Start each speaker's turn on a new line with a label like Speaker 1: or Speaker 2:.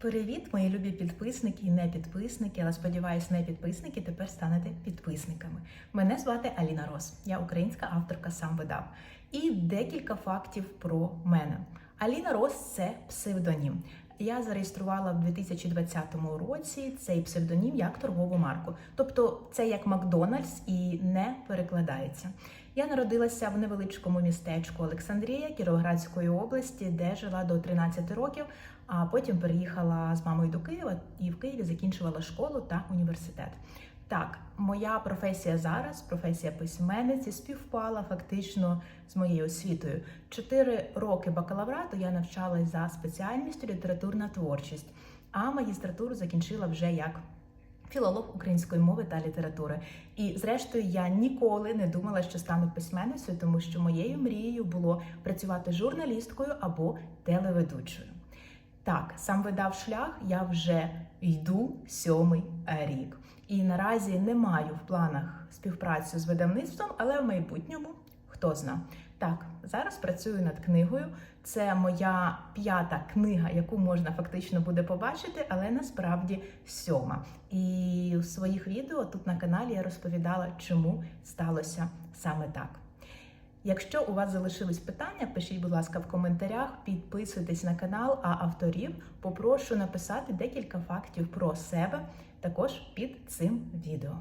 Speaker 1: Привіт, мої любі підписники і не підписники, але сподіваюсь, не підписники тепер станете підписниками. Мене звати Аліна Рос, я українська авторка сам видав. І декілька фактів про мене. Аліна Рос це псевдонім. Я зареєструвала в 2020 році цей псевдонім як торгову марку. Тобто це як Макдональдс і не перекладається. Я народилася в невеличкому містечку Олександрія Кіровоградської області, де жила до 13 років, а потім переїхала з мамою до Києва і в Києві закінчувала школу та університет. Так, моя професія зараз, професія письменниці, співпала фактично з моєю освітою. Чотири роки бакалаврату я навчалась за спеціальністю літературна творчість, а магістратуру закінчила вже як філолог української мови та літератури. І зрештою я ніколи не думала, що стану письменницею, тому що моєю мрією було працювати журналісткою або телеведучою. Так, сам видав шлях, я вже йду сьомий рік. І наразі не маю в планах співпрацю з видавництвом, але в майбутньому хто зна. Так, зараз працюю над книгою. Це моя п'ята книга, яку можна фактично буде побачити, але насправді сьома. І у своїх відео тут на каналі я розповідала, чому сталося саме так. Якщо у вас залишились питання, пишіть, будь ласка, в коментарях, підписуйтесь на канал, а авторів попрошу написати декілька фактів про себе також під цим відео.